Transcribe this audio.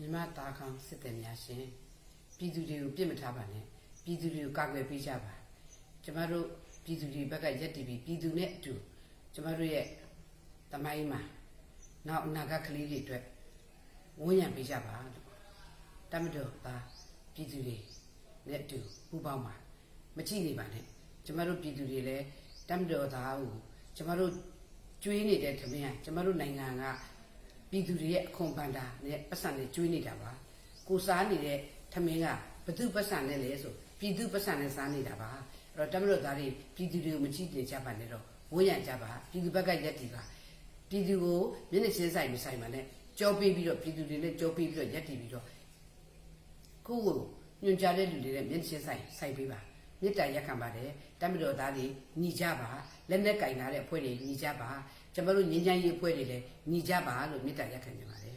မြမတာခေါင်စစ်တယ်များရှင်ပြည်သူတွေကိုပြစ်မထားပါနဲ့ပြည်သူတွေကိုကာကွယ်ပေးကြပါကျမတို့ပြည်သူတွေဘက်ကရက်တည်ပြီးပြည်သူနဲ့အတူကျမတို့ရဲ့တမိုင်းမှာနောက်အနာဂတ်ကလေးတွေအတွက်ဝန်းရံပေးကြပါလို့တမတော်သားပြည်သူတွေနဲ့အတူပူးပေါင်းပါမကြည့်နေပါနဲ့ကျမတို့ပြည်သူတွေလည်းတမတော်သားကိုကျမတို့ကျွေးနေတဲ့ခမင်းကကျမတို့နိုင်ငံက ပြည်သူတွေရဲ့အခွန်ပန်တာနဲ့ပတ်စံနဲ့ကျွေးနေတာပါကိုစားနေတဲ့ထမင်းကဘသူပတ်စံနဲ့လဲဆိုပြည်သူပတ်စံနဲ့စားနေတာပါအဲ့တော့တမလို့သားတွေပြည်သူတွေကိုမကြည့်တင်ကြပါနဲ့တော့ဝန်းရံကြပါပြည်သူဘက်ကရက်တီပါပြည်သူကိုမျက်နှာချင်းဆိုင်မဆိုင်ပါနဲ့ကြောပေးပြီးတော့ပြည်သူတွေနဲ့ကြောပေးပြီးတော့ရက်တီပြီးတော့ကိုယ့်ကိုညွန်ကြားတဲ့လူတွေနဲ့မျက်နှာချင်းဆိုင်ဆိုင်ပေးပါ မေတ္တာရက်ခံပါတယ်တမတော်သားတွေညီကြပါလက်နဲ့ကင်လာတဲ့အဖွဲ့တွေညီကြပါကျမတို့ငင်းချမ်းရေးအဖွဲ့တွေလည်းညီကြပါလို့မေတ္တာရက်ခံနေပါတယ်